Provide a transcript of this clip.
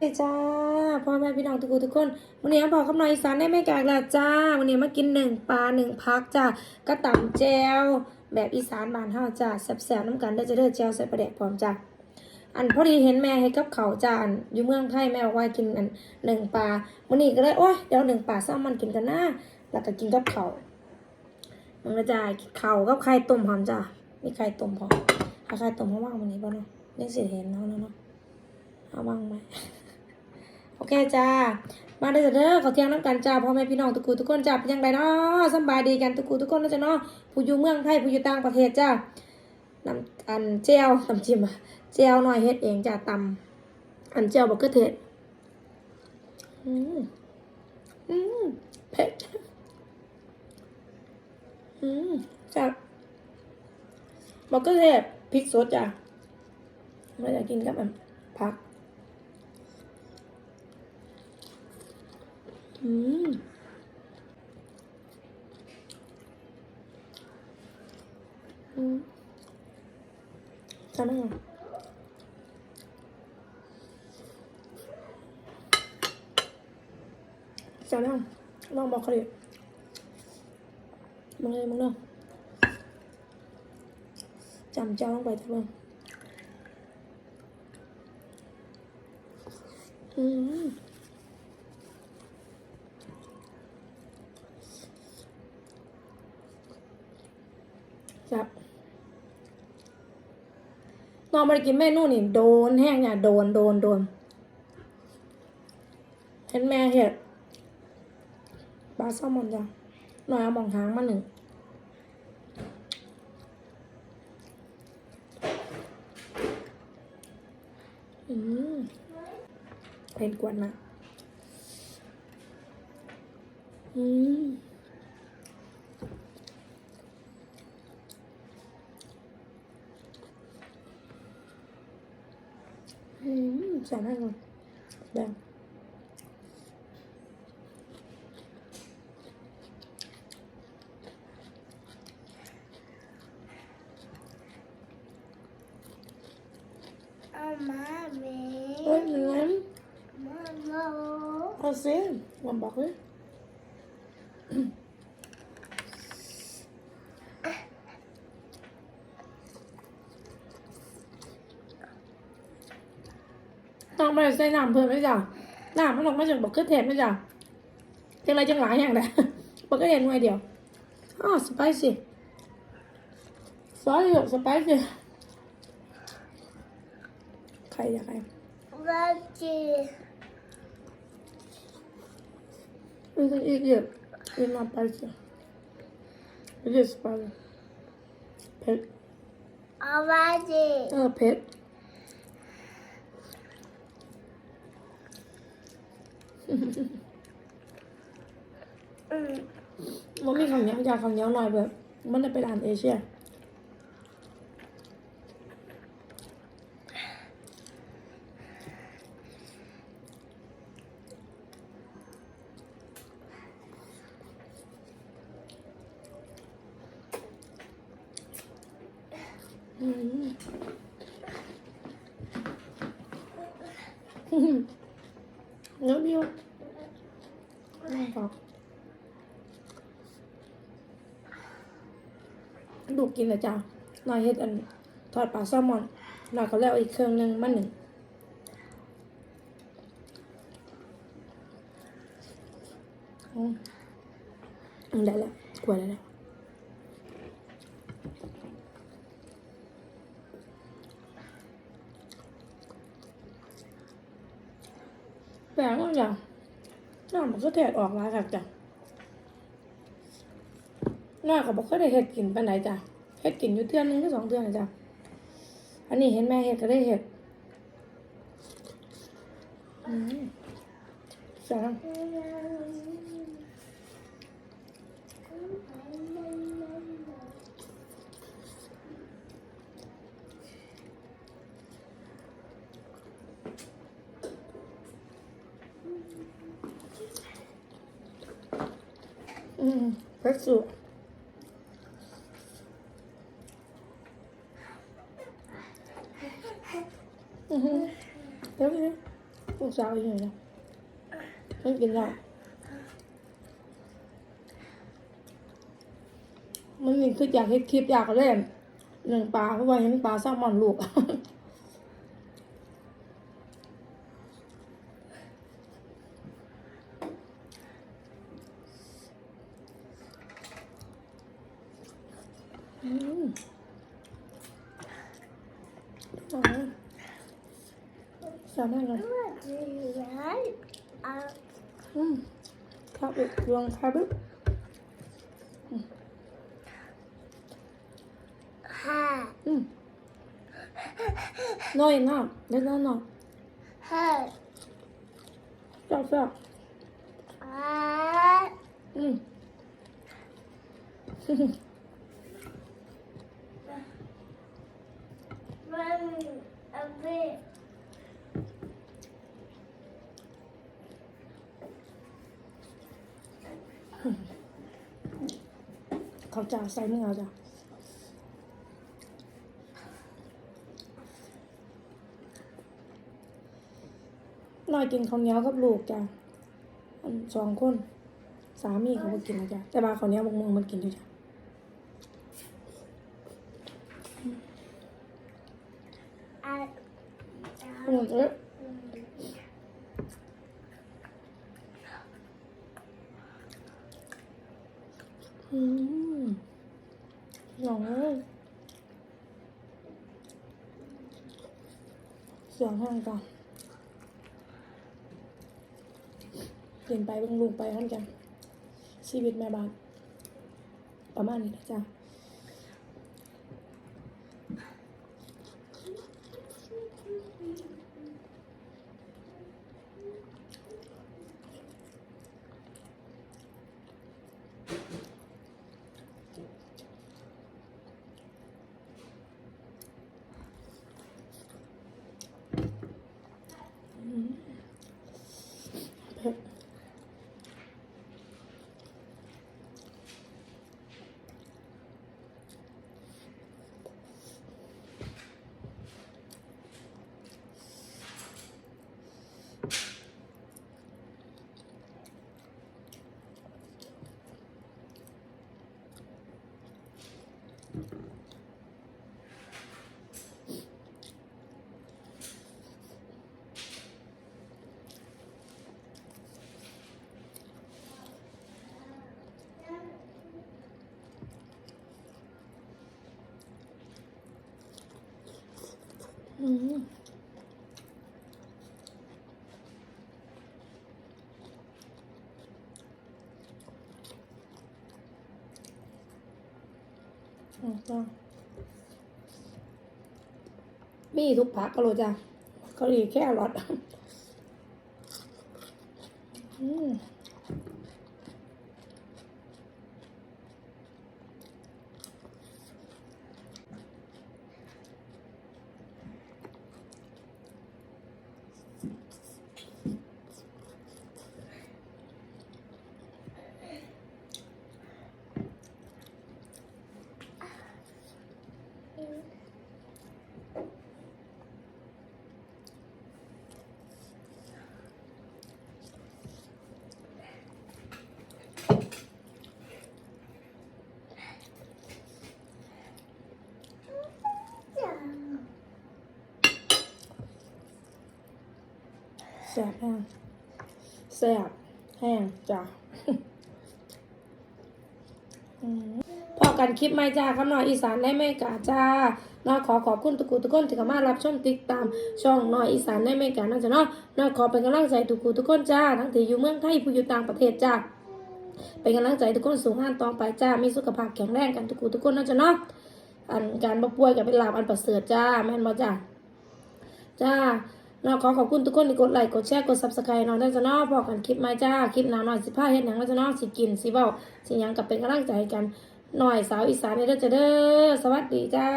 เฮ้ยจ้าพ่อแม่พี่น้องทุกคนทุกคนวันนี้บอกคำนอยอีสานได้ไม่กากละจ้าวันนี้มากินหนึ่งปลาหนึ่งพักจ้ากระต่ำแจวแบบอีสานบานเฮาจ้าแซ่บๆน้ำกันได้อจะเด้อแจวใส่ปลาแดกพร้อมจ้าอันพอดีเห็นแม่ให้กับเขาจ้าอันอยู่เมืองไทยแม่บอกว่ากินอันหนึ่งปลาวันนี้ก็เลยโอ้ยเดี๋ยวหนึ่งปลาซ้ำมันกินกันนะแล้วก็กินกับเขามันก็จะเขากับไข่ต้มพร้อมจ้ามีไข่ต้มพร้อมไข่ต้มเขาว่างวันนี้ป่ะเนาะยังสิเห็นเนาะเนาะเนาะเอาว่างไหม โอเคจ้า มาเด้อเด้อขอเที่ยงน้ำกันจ้าพ่อแม่พี่น้องทุกคูทุกคนจ้าเป็นยังไงเนาะสบายดีกันทุกคูทุกคนนะจ๊ะเนาะผู้อยู่เมืองไทยผู้อยู่ต่างประเทศจ้าน้ำอันเจียวน้ำจิ้มอะเจียวหน่อยเฮ็ดเองจ้าตำอันเจียวบักกร์เทศอืมอืมเผ็ดอืมจ้าบักกร์เทศพริกสดจ้าเราอยากกินกับอันผัก อืมอืมจำได้ไงจำได้ไงลองบอกเขาดิมึงเลยมึงเนาะ จำเจ้าลงไปทั้งหมดอืมครับนองมากินเมนูนี่โดนแห้งเนี่ยโดนโดนโดนเห็นแม่เห็ดปลาแซลมอนจ้ะหน่อยเอามองหางมาหนึ่งอืมเผ็ดกว่านะอืม อื มใส่ได้ก่อนแดง เอ้ยเหมือนเอาสิวันบอกเลยต้องไปใส่น้ำเพิ่มไหมจ๊ะน้ำมันออกมาจากบอกเครื่องเทศไหมจ๊ะจังไรจังหลายอย่างไรบอกเครื่องเทศหน่วยเดียวอ๋อสไปซี่ซอสเยอะสไปซี่ใครอยากใคร It's an idiot. It's not spicy. It is spicy. เผ็ดเออเผ็ด มันมีคำเหนี้ยอยากคำเหนี้ยหน่อยแบบ มันจะไปร้านเอเชียอืมเนื้อเดียวไม่บอกดู กินเลยจ้าหน่อยเฮ็ดอันทอดปลาแซลมอนหน่อยก็แล้วอีกเครื่องหนึ่งมันหนึ่งอืมได้แล้วกลัวได้แล้วแปลงก็จ้ะน้ำมันก็เทศออกหลาค่ะจ้ะน้าก็บอกก็ได้เห็ดกินปานไหนจ้ะ เห็ดกินอยู่เทือนหนึงหรือสองเทือนนะจ้ะอันนี้เห็นแม่เห็ดก็ได้เห็ดอืมอืมเผ็ดสุ ดอือหือเดี๋ยวนี้ลูกสาวอยู่นะไม่กินแล้วมันนี่คืออยากให้คลิปอยากเล่นหนึ่งปลาเพราะว่าเห็นปลาแซลมอนลูกอืมอ๋อ สามารถเลยอืมครับอีกลองครับอีกอืมน้อยน้อย เล็กน้อยน้อยชอบชอบอืมเขาจะใส่ไม่เอาจ้ะน้อยกินข้าวเหนียวกับลูกจ้ะอันสองคน สามีเขาก็กินนะจ้ะแต่บาข้าวเหนียวบางมึงมันกินอยู่จ้ะอืมเอ๊ะ อืมหนองเอ้ยเสียงห้างก่อนเปลี่ยนไปบางลุงไปท่านจ้ะชีวิตแม่บ้านประมาณนี้นะจ้ะ เผ็ด อืมอ๋อจ้ะมีทุกผักก็รู้จ้ะเกาหลีแค่รสอืม แซ่บแห้งแซ่บแห้งจ้ะพอกันคลิปไม่จ้าคำหน่อยอีสานได้ไม่กาจ้าน้อยขอขอบคุณทุกคนทุกคนที่เข้ามารับชมติดตาม ช่องน้อยอีสานได้ไม่กานะจ๊ะเนาะน้อยขอเป็นกำลังใจทุกคนทุกคนจ้า ทั้งที่อยู่เมืองไทยผู้อยู่ต่างประเทศจ้าเป็นกำลังใจทุกคนสู่งานต่อไปจ้า มีสุขภาพแข็งแรงกันทุกคนทุกคนนะจ๊ะเนาะอันการบ่ป่วยกับเป็นลาบอันประเสริฐจ้าแม่นบ่จ้าจ้า เราขอขอบคุณทุกคนที่กดไลค์กดแชร์กดซับสไครต์น้องได้จะนอบอกกันคลิปมาจ้าคลิปหนาหน่อยสิผ้าเฮ็ดหนังแล้วจะนอสิกินสิเบ้าสิยังกับเป็นกำลังใจให้กันหน่อยสาวอีสานเนี่ยเด้อจะเด้อสวัสดีจ้า